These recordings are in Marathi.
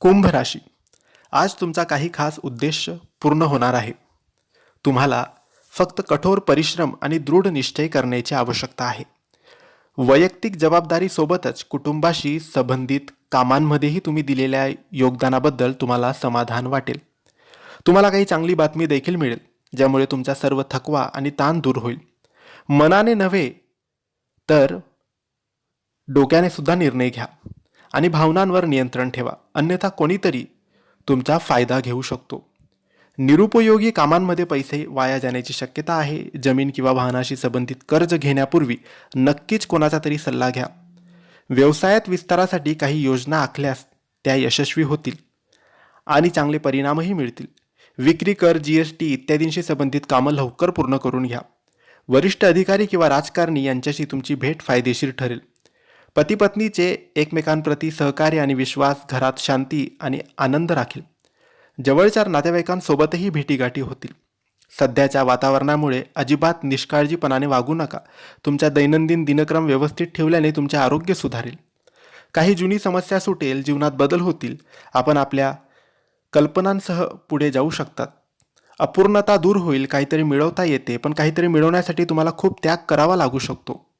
कुंभ राशी. आज तुमचा काही खास उद्देश पूर्ण होणार आहे. तुम्हाला फक्त कठोर परिश्रम आणि दृढ निश्चय करण्याची आवश्यकता आहे. वैयक्तिक जबाबदारीसोबतच कुटुंबाशी संबंधित कामांमध्येही तुम्ही दिलेल्या योगदानाबद्दल तुम्हाला समाधान वाटेल. तुम्हाला काही चांगली बातमी देखील मिळेल ज्यामुळे तुमचा सर्व थकवा आणि ताण दूर होईल. मनाने नव्हे तर डोक्याने सुद्धा निर्णय घ्या. आणि भावनांवर नियंत्रण ठेवा. अन्यथा कोणीतरी तुमचा फायदा घेऊ शकतो. निरुपयोगी कामांमध्ये पैसे वाया जाण्याची शक्यता आहे. जमीन किंवा वाहनाशी संबंधित कर्ज घेण्यापूर्वी नक्कीच कोणाचा तरी सल्ला घ्या. व्यवसायात विस्तारासाठी काही योजना आखल्यास त्या यशस्वी होतील आणि चांगले परिणामही मिळतील. विक्री कर जी एस टी इत्यादींशी संबंधित कामं लवकर पूर्ण करून घ्या. वरिष्ठ अधिकारी किंवा राजकारणी यांच्याशी तुमची भेट फायदेशीर ठरेल. पतीपत्नीचे एकमेकांप्रती सहकार्य आणि विश्वास घरात शांती आणि आनंद राखील. जवळच्या नातेवाईकांसोबतही भेटीगाठी होतील. सध्याच्या वातावरणामुळे अजिबात निष्काळजीपणाने वागू नका. तुमच्या दैनंदिन दिनक्रम व्यवस्थित ठेवल्याने तुमचे आरोग्य सुधारेल. काही जुनी समस्या सुटेल जीवनात बदल होतील. आपण आपल्या कल्पनांसह पुढे जाऊ शकतात. अपूर्णता दूर होईल काहीतरी मिळवता येते पण काहीतरी मिळवण्यासाठी तुम्हाला खूप त्याग करावा लागू शकतो.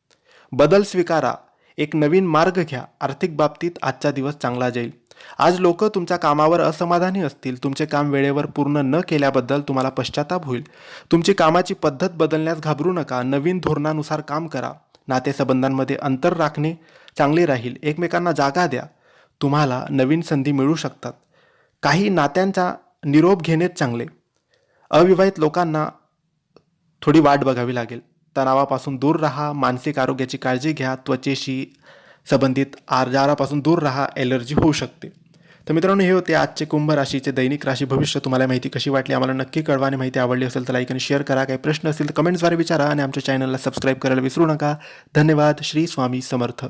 बदल स्वीकारा. एक नवीन मार्ग घ्या. आर्थिक बाबतीत आजचा दिवस चांगला जाईल. आज लोक तुमच्या कामावर असमाधानी असतील. तुमचे काम वेळेवर पूर्ण न केल्याबद्दल तुम्हाला पश्चाताप होईल. तुमची कामाची पद्धत बदलण्यास घाबरू नका. नवीन धोरणानुसार काम करा. नातेसंबंधांमध्ये अंतर राखणे चांगले राहील. एकमेकांना जागा द्या. तुम्हाला नवीन संधी मिळू शकतात. काही नात्यांचा निरोप घेणेच चांगले. अविवाहित लोकांना थोडी वाट बघावी लागेल. तणावापासून दूर राहा मानसिक आरोग्याची काळजी घ्या त्वचेशी संबंधित आजारापासून दूर राहा ॲलर्जी होऊ शकते. तर मित्रांनो हे होते आजचे कुंभ राशीचे दैनिक राशी. भविष्य तुम्हाला माहिती कशी वाटली आम्हाला नक्की कळवा. आणि माहिती आवडली असेल तर लाईक आणि शेअर करा. काही प्रश्न असतील तर कमेंट्सद्वारे विचारा. आणि आमच्या चॅनलला सबस्क्राईब करायला विसरू नका. धन्यवाद. श्री स्वामी समर्थ.